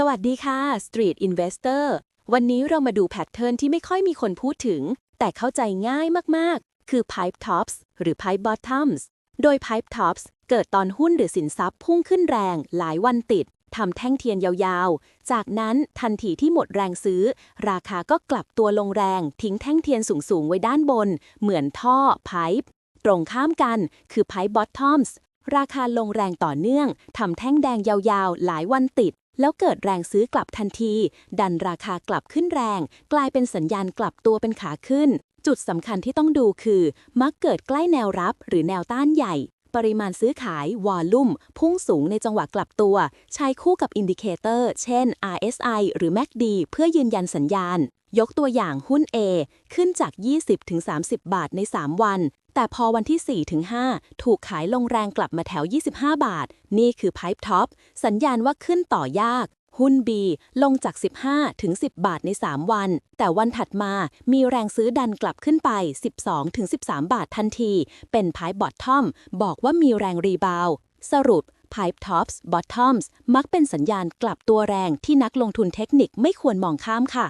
สวัสดีค่ะ Street Investor วันนี้เรามาดูแพทเทิร์นที่ไม่ค่อยมีคนพูดถึง แต่เข้าใจง่ายมาก ๆ คือ Pipe Tops หรือ Pipe Bottoms โดย Pipe Tops เกิดตอนหุ้นหรือสินทรัพย์พุ่งขึ้นแรงหลายวันติดทำแท่งเทียนยาวๆ จากนั้นทันทีที่หมดแรงซื้อ ราคาก็กลับตัวลงแรง ทิ้งแท่งเทียนสูงๆ ไว้ด้านบน เหมือนท่อ Pipe ตรงข้ามกันคือ Pipe Bottoms ราคาลงแรงต่อเนื่องทำแท่งแดงยาวๆ หลายวันติด แล้วเกิดแรงซื้อกลับทันที ดันราคากลับขึ้นแรง กลายเป็นสัญญาณกลับตัวเป็นขาขึ้น จุดสำคัญที่ต้องดูคือ มักเกิดใกล้แนวรับหรือแนวต้านใหญ่ ปริมาณซื้อขายวอลลุ่ม พุ่งสูงในจังหวะกลับตัว ใช้คู่กับอินดิเคเตอร์ เช่น RSI หรือ MACD เพื่อยืนยันสัญญาณ ยกตัวอย่างหุ้น A ขึ้นจาก 20-30 บาทใน 3 วัน แต่พอวันที่ 4-5 ถูกขายลงแรงกลับมาแถว 25 บาท นี่คือ Pipe Top สัญญาณว่าขึ้นต่อยาก หุ้น B ลงจาก 15 ถึง 10 บาทใน 3 วัน แต่วันถัดมามีแรงซื้อดันกลับขึ้นไป 12 ถึง 13 บาททันที เป็นพายบอททอม บอกว่ามีแรงรีบาว สรุป Pipe Tops Bottoms มักเป็นสัญญาณกลับตัวแรงที่นักลงทุนเทคนิคไม่ควรมองข้ามค่ะ